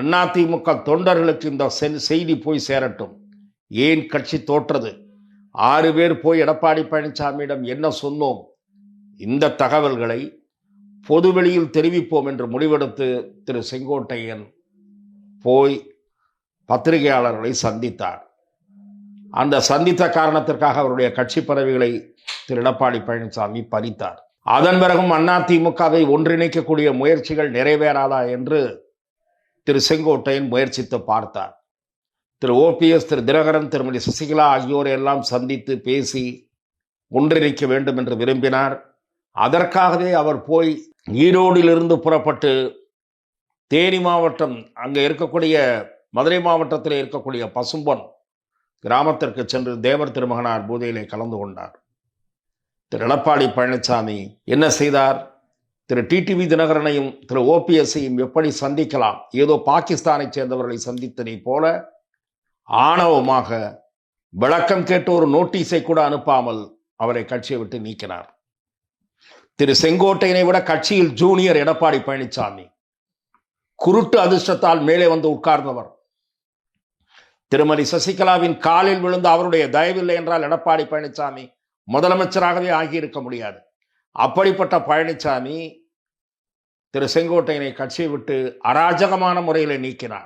அதிமுக தொண்டர்களுக்கு இந்த செய்தி போய் சேரட்டும். ஏன் கட்சி தோற்றது? ஆறு பேர் போய் எடப்பாடி பழனிசாமியிடம் என்ன சொன்னோம்? இந்த தகவல்களை பொதுவெளியில் தெரிவிப்போம் என்று முடிவெடுத்து திரு செங்கோட்டையன் போய் பத்திரிகையாளர்களை சந்தித்தார். அந்த சந்தித்த காரணத்திற்காக அவருடைய கட்சி பதவிகளை திரு எடப்பாடி பழனிசாமி பறித்தார். அதன் பிறகும் அதிமுகவை ஒன்றிணைக்கக்கூடிய முயற்சிகள் நிறைவேறாதா என்று திரு செங்கோட்டையன் முயற்சித்து பார்த்தார். திரு ஓபிஎஸ் திரு தினகரன் திருமதி சசிகலா ஆகியோரை எல்லாம் சந்தித்து பேசி ஒன்றிணைக்க வேண்டும் என்று விரும்பினார். அதற்காகவே அவர் போய் ஈரோடிலிருந்து புறப்பட்டு தேனி மாவட்டம் அங்கே இருக்கக்கூடிய மதுரை மாவட்டத்தில் இருக்கக்கூடிய பசும்பொன் கிராமத்திற்கு சென்று தேவர் திருமகனார் பூஜையிலே கலந்து கொண்டார். திரு எடப்பாடி பழனிசாமி என்ன செய்தார்? திரு டிடிவி தினகரனையும் திரு ஓபிஎஸ்ஸையும் எப்படி சந்திக்கலாம்? ஏதோ பாகிஸ்தானை சேர்ந்தவர்களை சந்தித்ததை போல ஆணவமாக விளக்கம் கேட்டு ஒரு நோட்டீஸை கூட அனுப்பாமல் அவரை கட்சியை விட்டு நீக்கினார். திரு செங்கோட்டையனை விட கட்சியில் ஜூனியர் எடப்பாடி பழனிசாமி குருட்டு அதிர்ஷ்டத்தால் மேலே வந்து உட்கார்ந்தவர். திருமதி சசிகலாவின் காலில் விழுந்து அவருடைய தயவில்லை என்றால் எடப்பாடி பழனிசாமி முதலமைச்சராகவே ஆகியிருக்க முடியாது. அப்படிப்பட்ட பழனிசாமி திரு செங்கோட்டையனை கட்சியை விட்டு அராஜகமான முறையில் நீக்கினார்.